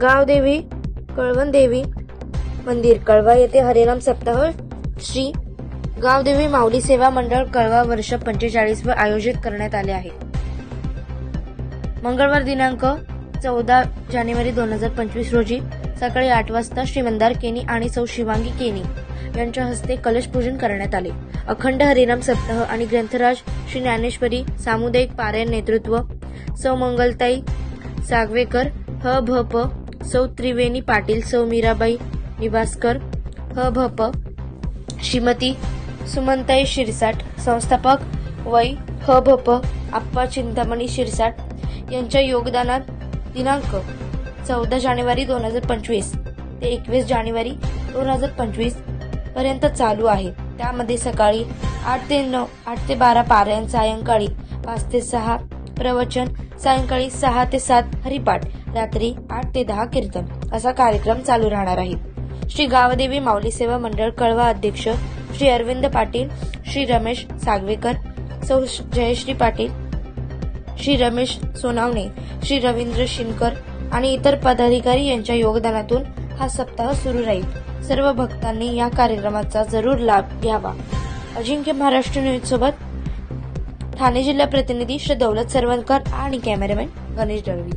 गावदेवी कळवण देवी मंदिर कळवा येथे हरिराम सप्ताह श्री गावदेवी माऊली सेवा मंडळ कळवा वर्ष पंचेचाळीस वर आयोजित करण्यात आले आहे. मंगळवार दिनांक चौदा जानेवारी दोन हजार पंचवीस रोजी सकाळी आठ वाजता श्रीमंदार केनी आणि सौ शिवांगी केनी यांच्या हस्ते कलश पूजन करण्यात आले. अखंड हरिनाम सप्ताह आणि ग्रंथराज श्री ज्ञानेश्वरी सामुदायिक पारायण नेतृत्व सौ मंगलताई सागवेकर ह भ प सौ त्रिवेणी पाटील सौ मीराबाई निवासकर ह भ प श्रीमती सुमंताई शिरसाट संस्थापक वै ह भ प आप्पा चिंतामणी शिरसाट यांच्या योगदानात दिनांक चौदा जानेवारी दोन हजार पंचवीस ते एकवीस जानेवारी दोन हजार पंचवीसपर्यंत चालू आहे. त्यामध्ये सकाळी आठ ते नऊ आठ ते बारा पारायण सायंकाळी पाच ते सहा प्रवचन सायंकाळी सहा ते सात हरिपाठ रात्री आठ ते दहा कीर्तन. असा कार्यक्रम चालू राहणार आहे. श्री गावदेवी माऊली सेवा मंडळ कळवा अध्यक्ष श्री अरविंद पाटील श्री रमेश सागवेकर सौ जयश्री पाटील श्री रमेश सोनावणे श्री रवींद्र शिनकर आणि इतर पदाधिकारी यांच्या योगदानातून हा सप्ताह सुरू राहील. सर्व भक्तांनी या कार्यक्रमाचा जरूर लाभ घ्यावा. अजिंक्य महाराष्ट्र न्यूज सोबत ठाणे जिल्हा प्रतिनिधी श्री दौलत सरवणकर आणि कॅमेरामॅन गणेश दळवी.